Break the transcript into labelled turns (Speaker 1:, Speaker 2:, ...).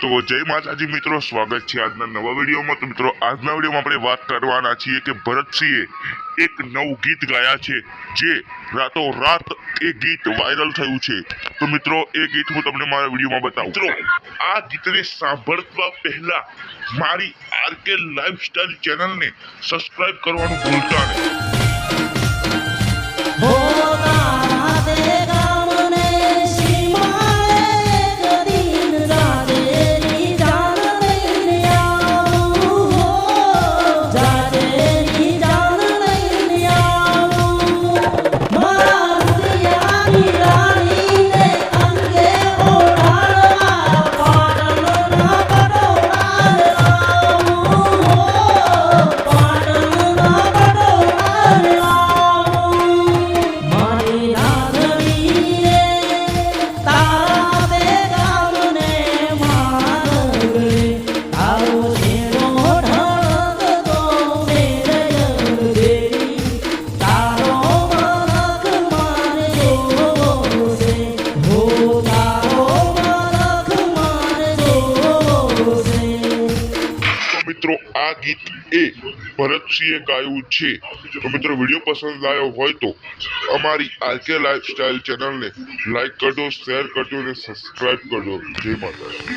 Speaker 1: તો જય માતાજી મિત્રો, સ્વાગત છે આજના નવા વિડીયોમાં. તો મિત્રો, આજના વિડીયોમાં આપણે વાત કરવાના છીએ કે ભરતસિંહે એક નવું ગીત ગાયા છે, જે રાતો રાત એ ગીત વાયરલ થયું છે. તો મિત્રો, એ ગીત હું તમને મારા વિડીયોમાં બતાવું. મિત્રો, આ ગીતને સાંભળવા પહેલા મારી આરકે લાઈફસ્ટાઈલ ચેનલને સબસ્ક્રાઇબ કરવાનું ભૂલતા નહીં. મિત્રો, આ ગીત એ ભરતસિંહે ગાયું છે. તો મિત્રો, વીડિયો પસંદ આવ્યો હોય તો અમારી આરકે લાઈફસ્ટાઈલ ચેનલને લાઈક કરજો શેર કરજો અને સબસ્ક્રાઇબ કરજો. જય માતાજી.